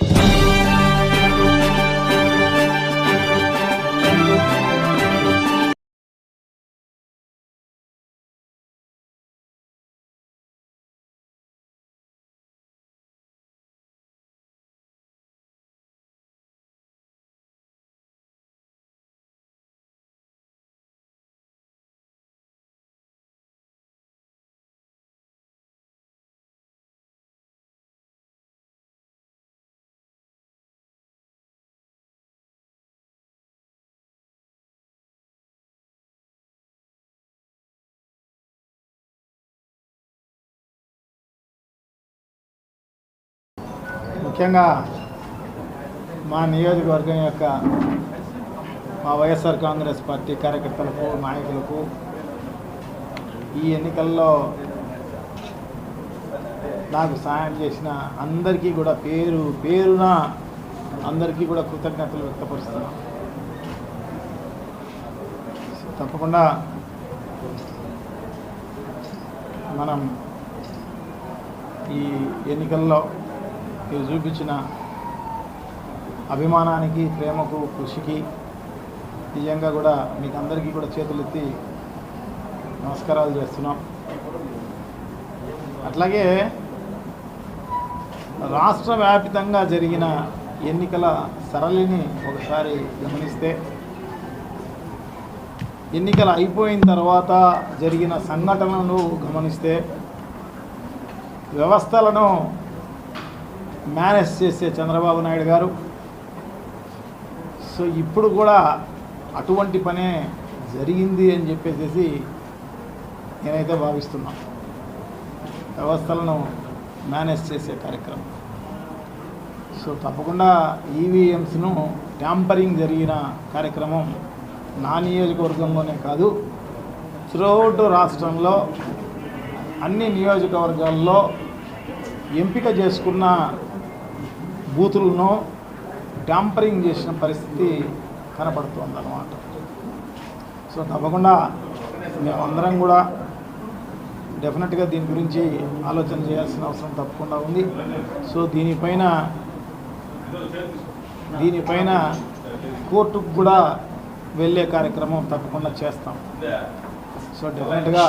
Bye. ముఖ్యంగా మా నియోజకవర్గం యొక్క మా వైఎస్ఆర్ కాంగ్రెస్ పార్టీ కార్యకర్తలకు నాయకులకు ఈ ఎన్నికల్లో నాకు సహాయం చేసిన అందరికీ కూడా పేరు పేరున అందరికీ కూడా కృతజ్ఞతలు వ్యక్తపరుస్తున్నాం. తప్పకుండా మనం ఈ ఎన్నికల్లో మీరు చూపించిన అభిమానానికి ప్రేమకు కృషికి నిజంగా కూడా మీకు అందరికీ కూడా చేతులెత్తి నమస్కారాలు చేస్తున్నాం. అట్లాగే రాష్ట్ర వ్యాపితంగా జరిగిన ఎన్నికల సరళిని ఒకసారి గమనిస్తే ఎన్నికలు అయిపోయిన తర్వాత జరిగిన సంఘటనలు గమనిస్తే వ్యవస్థలను మేనేజ్ చేసే చంద్రబాబు నాయుడు గారు. సో ఇప్పుడు కూడా అటువంటి పనే జరిగింది అని చెప్పేసి నేనైతే భావిస్తున్నా. వ్యవస్థలను మేనేజ్ చేసే కార్యక్రమం. సో తప్పకుండా ఈవీఎంస్ను ట్యాంపరింగ్ జరిగిన కార్యక్రమం నా నియోజకవర్గంలోనే కాదు త్రూఅవుట్ రాష్ట్రంలో అన్ని నియోజకవర్గాల్లో ఎంపిక చేసుకున్న బూతులను ట్యాంపరింగ్ చేసిన పరిస్థితి కనపడుతుంది అన్నమాట సో తప్పకుండా మేమందరం కూడా డెఫినెట్గా దీని గురించి ఆలోచన చేయాల్సిన అవసరం తప్పకుండా ఉంది. సో దీనిపైన దీనిపైన కోర్టుకు కూడా వెళ్ళే కార్యక్రమం తప్పకుండా చేస్తాం. సో డెఫినెట్గా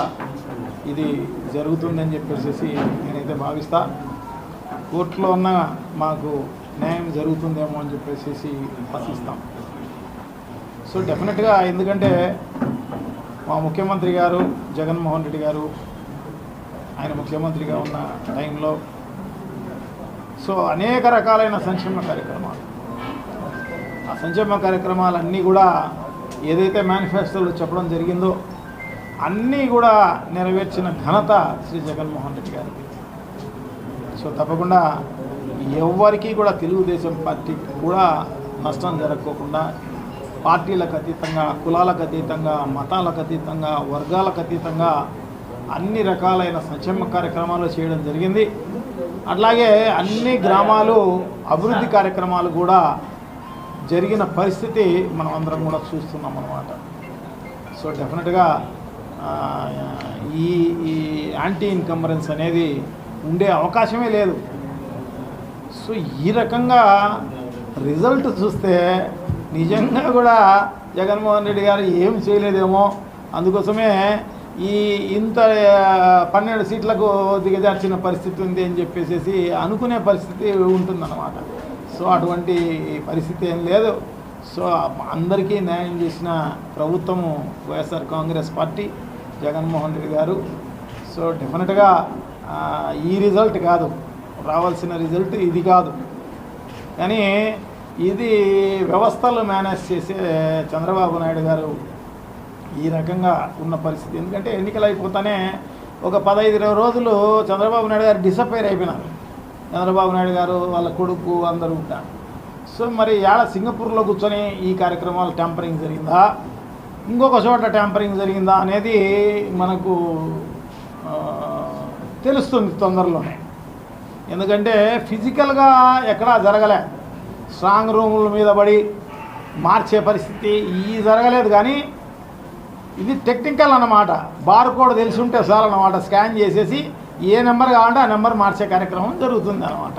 ఇది జరుగుతుందని చెప్పేసి నేనైతే భావిస్తా. కోర్టులో ఉన్న మాకు న్యాయం జరుగుతుందేమో అని చెప్పేసి ఆశిస్తాం. సో డెఫినెట్గా ఎందుకంటే మా ముఖ్యమంత్రి గారు జగన్మోహన్ రెడ్డి గారు ఆయన ముఖ్యమంత్రిగా ఉన్న టైంలో సో అనేక రకాలైన సంక్షేమ కార్యక్రమాలు. ఆ సంక్షేమ కార్యక్రమాలన్నీ కూడా ఏదైతే మేనిఫెస్టోలో చెప్పడం జరిగిందో అన్నీ కూడా నెరవేర్చిన ఘనత శ్రీ జగన్మోహన్ రెడ్డి గారికి. సో తప్పకుండా ఎవరికి కూడా తెలుగుదేశం పార్టీకి కూడా నష్టం జరగకోకుండా పార్టీలకు అతీతంగా కులాలకు అతీతంగా మతాలకు అతీతంగా వర్గాలకు అతీతంగా అన్ని రకాలైన సంక్షేమ కార్యక్రమాలు చేయడం జరిగింది. అట్లాగే అన్ని గ్రామాలు అభివృద్ధి కార్యక్రమాలు కూడా జరిగిన పరిస్థితి మనం అందరం కూడా చూస్తున్నాం అన్నమాట. సో డెఫినెట్గా ఈ ఈ యాంటీ ఇన్కంబరెన్స్ అనేది ఉండే అవకాశమే లేదు. సో ఈ రకంగా రిజల్ట్ చూస్తే నిజంగా కూడా జగన్మోహన్ రెడ్డి గారు ఏం చేయలేదేమో. అందుకోసమే ఈ ఇంత పన్నెండు సీట్లకు దిగజార్చిన పరిస్థితి ఉంది అని చెప్పేసి అనుకునే పరిస్థితి ఉంటుందన్నమాట. సో అటువంటి పరిస్థితి ఏం లేదు. సో అందరికీ న్యాయం చేసిన ప్రభుత్వము YSR Congress party Jaganmohan Reddy garu. So డెఫినెట్గా ఈ రిజల్ట్ కాదు. రావాల్సిన రిజల్ట్ ఇది కాదు. కానీ ఇది వ్యవస్థలు మేనేజ్ చేసే చంద్రబాబు నాయుడు గారు ఈ రకంగా ఉన్న పరిస్థితి. ఎందుకంటే ఎన్నికలు అయిపోతానే ఒక పదహైదు ఇరవై రోజులు చంద్రబాబు నాయుడు గారు డిసప్పైర్ అయిపోయినారు. చంద్రబాబు నాయుడు గారు వాళ్ళ కొడుకు అందరూ ఉంటారు. సో మరి ఏడ సింగపూర్లో కూర్చొని ఈ కార్యక్రమాలు ట్యాంపరింగ్ జరిగిందా? ఇంకొక చోట ట్యాంపరింగ్ జరిగిందా అనేది మనకు తెలుస్తుంది తొందరలోనే. ఎందుకంటే ఫిజికల్గా ఎక్కడా జరగలే. స్ట్రాంగ్ రూముల మీద పడి మార్చే పరిస్థితి ఈ జరగలేదు కానీ ఇది టెక్నికల్ అన్నమాట. బార్ కోడ్ తెలిసి ఉంటే సార్ అన్నమాట. స్కాన్ చేసేసి ఏ నెంబర్ కావాలంటే ఆ నెంబర్ మార్చే కార్యక్రమం జరుగుతుంది అన్నమాట.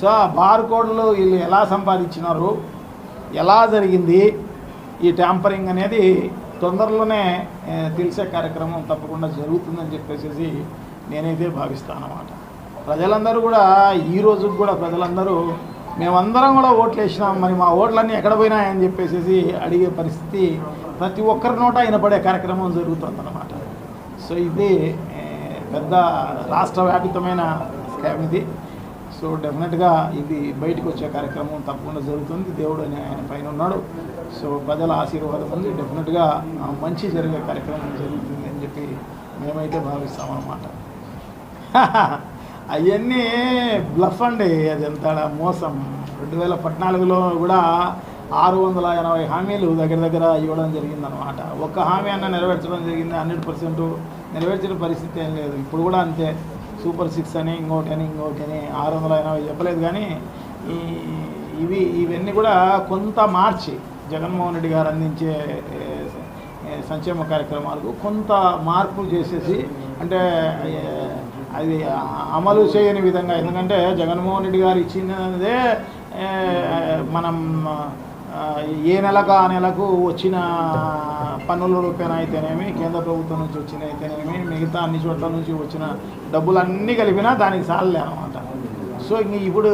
సో ఆ బార్ కోడ్లు వీళ్ళు ఎలా సంపాదించినారు? ఎలా జరిగింది? ఈ ట్యాంపరింగ్ అనేది తొందరలోనే తెలిసే కార్యక్రమం తప్పకుండా జరుగుతుందని చెప్పేసి నేనైతే భావిస్తాను అన్నమాట. ప్రజలందరూ కూడా ఈ రోజు కూడా ప్రజలందరూ మేమందరం కూడా ఓట్లు వేసినాం మరి మా ఓట్లన్నీ ఎక్కడ పోయినాయని చెప్పేసి అడిగే పరిస్థితి ప్రతి ఒక్కరి నోట వినపడే కార్యక్రమం జరుగుతుందన్నమాట. సో ఇది పెద్ద రాష్ట్ర వ్యాపితమైన స్కామ్ ఇది. సో డెఫినెట్గా ఇది బయటకు వచ్చే కార్యక్రమం తప్పకుండా జరుగుతుంది. దేవుడు అని ఆయన పైన ఉన్నాడు. సో ప్రజల ఆశీర్వాదం ఉంది. డెఫినెట్గా మంచి జరిగే కార్యక్రమం జరుగుతుంది అని చెప్పి మేమైతే భావిస్తామన్నమాట. అవన్నీ బ్లఫ్ అండి అది ఎంత మోసం. రెండు వేల పద్నాలుగులో కూడా ఆరు వందల ఎనభై హామీలు దగ్గర దగ్గర ఇవ్వడం జరిగిందనమాట ఒక్క హామీ అన్న నెరవేర్చడం జరిగింది హండ్రెడ్ పర్సెంట్ నెరవేర్చిన పరిస్థితి ఏం లేదు. ఇప్పుడు కూడా అంతే సూపర్ సిక్స్ అని ఇంకోటి అని ఇంకోటి అని ఆరు వందల ఎనభై చెప్పలేదు కానీ ఈ ఇవి ఇవన్నీ కూడా కొంత మార్చి జగన్మోహన్ రెడ్డి గారు అందించే సంక్షేమ కార్యక్రమాలకు కొంత మార్పులు చేసేసి అంటే అది అమలు చేయని విధంగా. ఎందుకంటే జగన్మోహన్ రెడ్డి గారు ఇచ్చినదే మనం ఏ నెలకు ఆ నెలకు వచ్చిన పన్నుల రూపాయన అయితేనేమి కేంద్ర ప్రభుత్వం నుంచి వచ్చిన అయితేనేమి మిగతా అన్ని చోట్ల నుంచి వచ్చిన డబ్బులన్నీ కలిపినా దానికి సాలలే అనమాట సో ఇప్పుడు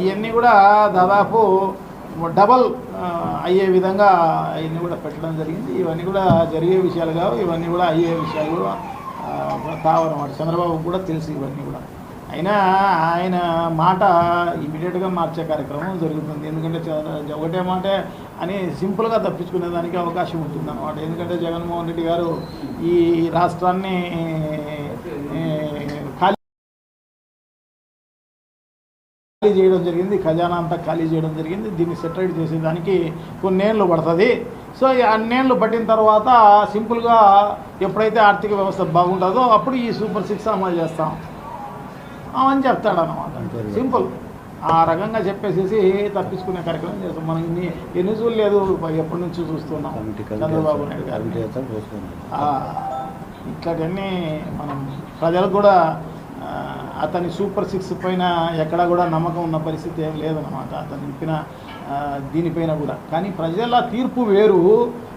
ఇవన్నీ కూడా దాదాపు డబల్ అయ్యే విధంగా ఇవన్నీ కూడా పెట్టడం జరిగింది. ఇవన్నీ కూడా జరిగే విషయాలు కావు. ఇవన్నీ కూడా అయ్యే విషయాలు కూడా చంద్రబాబు కూడా తెలుసు ఇవన్నీ కూడా. అయినా ఆయన మాట ఇమీడియట్గా మార్చే కార్యక్రమం జరుగుతుంది. ఎందుకంటే ఒకటే మాట అని సింపుల్గా తప్పించుకునే దానికి అవకాశం ఉంటుంది అనమాట ఎందుకంటే జగన్మోహన్ రెడ్డి గారు ఈ రాష్ట్రాన్ని ఖాళీ చేయడం జరిగింది ఖజానా అంతా ఖాళీ చేయడం జరిగింది దీన్ని సెటిల్ చేసేదానికి కొన్నేళ్ళు పడుతుంది. సో అన్నేళ్ళు పట్టిన తర్వాత సింపుల్గా ఎప్పుడైతే ఆర్థిక వ్యవస్థ బాగుంటుందో అప్పుడు ఈ సూపర్ సిక్స్ అమలు చేస్తాం. అని చెప్తాడు అనమాట సింపుల్. ఆ రకంగా చెప్పేసేసి తప్పించుకునే కార్యక్రమం చేస్తాం. మనం ఇన్ని ఎన్ని చూడలేదు ఎప్పటి నుంచి చూస్తున్నాం? చంద్రబాబు నాయుడు గారు. ఇట్లాంటివన్నీ మనం ప్రజలకు కూడా అతని సూపర్ సిక్స్ పైన ఎక్కడా కూడా నమ్మకం ఉన్న పరిస్థితి ఏం లేదన్నమాట అతను చెప్పిన దీనిపైన కూడా. కానీ ప్రజల తీర్పు వేరు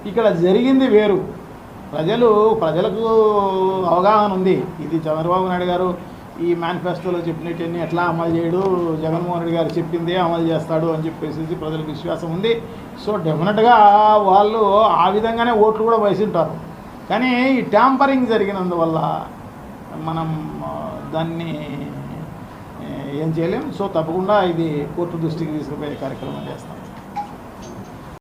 ఇక్కడ జరిగింది వేరు. ప్రజలు ప్రజలకు అవగాహన ఉంది. ఇది చంద్రబాబు నాయుడు గారు ఈ మేనిఫెస్టోలో చెప్పినట్టన్నీ ఎట్లా అమలు చేయడు జగన్మోహన్ రెడ్డి గారు చెప్పిందే అమలు చేస్తాడు అని చెప్పేసి ప్రజలకు విశ్వాసం ఉంది. సో డెఫినెట్గా వాళ్ళు ఆ విధంగానే ఓట్లు కూడా వేసింటారు. కానీ ఈ ట్యాంపరింగ్ జరిగినందువల్ల మనం దాన్ని ఏం చేయలేం. సో తప్పకుండా ఇది కోర్టు దృష్టికి తీసుకుపోయే కార్యక్రమం చేస్తాం.